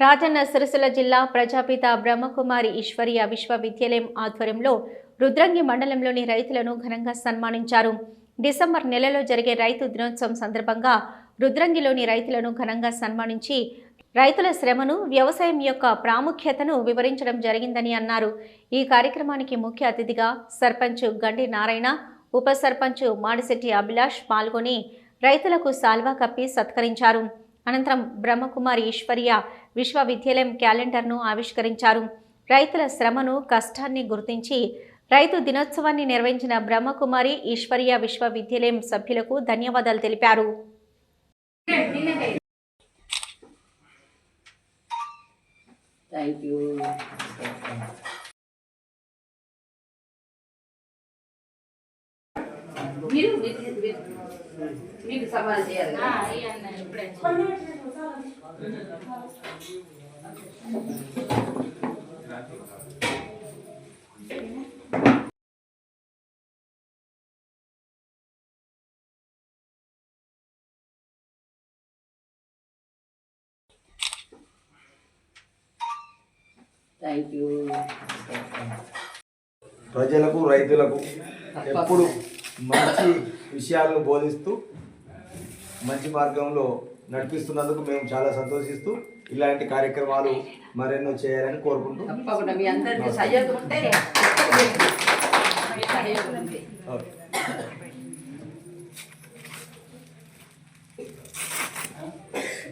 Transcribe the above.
రాజన్న సిరిసిల్ల జిల్లా ప్రజాపిత బ్రహ్మకుమారి ఈశ్వరీయ విశ్వవిద్యాలయం ఆధ్వర్యంలో రుద్రంగి మండలంలోని రైతులను ఘనంగా సన్మానించారు. డిసెంబర్ నెలలో జరిగే రైతు దినోత్సవం సందర్భంగా రుద్రంగిలోని రైతులను ఘనంగా సన్మానించి రైతుల శ్రమను వ్యవసాయం యొక్క ప్రాముఖ్యతను వివరించడం జరిగిందని అన్నారు. ఈ కార్యక్రమానికి ముఖ్య అతిథిగా సర్పంచ్ గండి నారాయణ ఉప సర్పంచ్ మాడిశెట్టి అభిలాష్ పాల్గొని రైతులకు సాల్వా కప్పి సత్కరించారు. అనంతరం బ్రహ్మకుమారి ఈశ్వర్య విశ్వవిద్యాలయం క్యాలెండర్ను ఆవిష్కరించారు రైతుల శ్రమను కష్టాన్ని గుర్తించి రైతు దినోత్సవాన్ని నిర్వహించిన బ్రహ్మకుమారి ఈశ్వర్య విశ్వవిద్యాలయం సభ్యులకు ధన్యవాదాలు తెలిపారు Thank you. మీరు మీకు సవాల్ చేయాలి కదా? థ్యాంక్ యూ ప్రజలకు రైతులకు ఎప్పుడు మంచి విషయాలను బోధిస్తూ మంచి మార్గంలో నడిపిస్తున్నందుకు మేము చాలా సంతోషిస్తూ ఇలాంటి కార్యక్రమాలు మరెన్నో చేయాలని కోరుకుంటున్నాం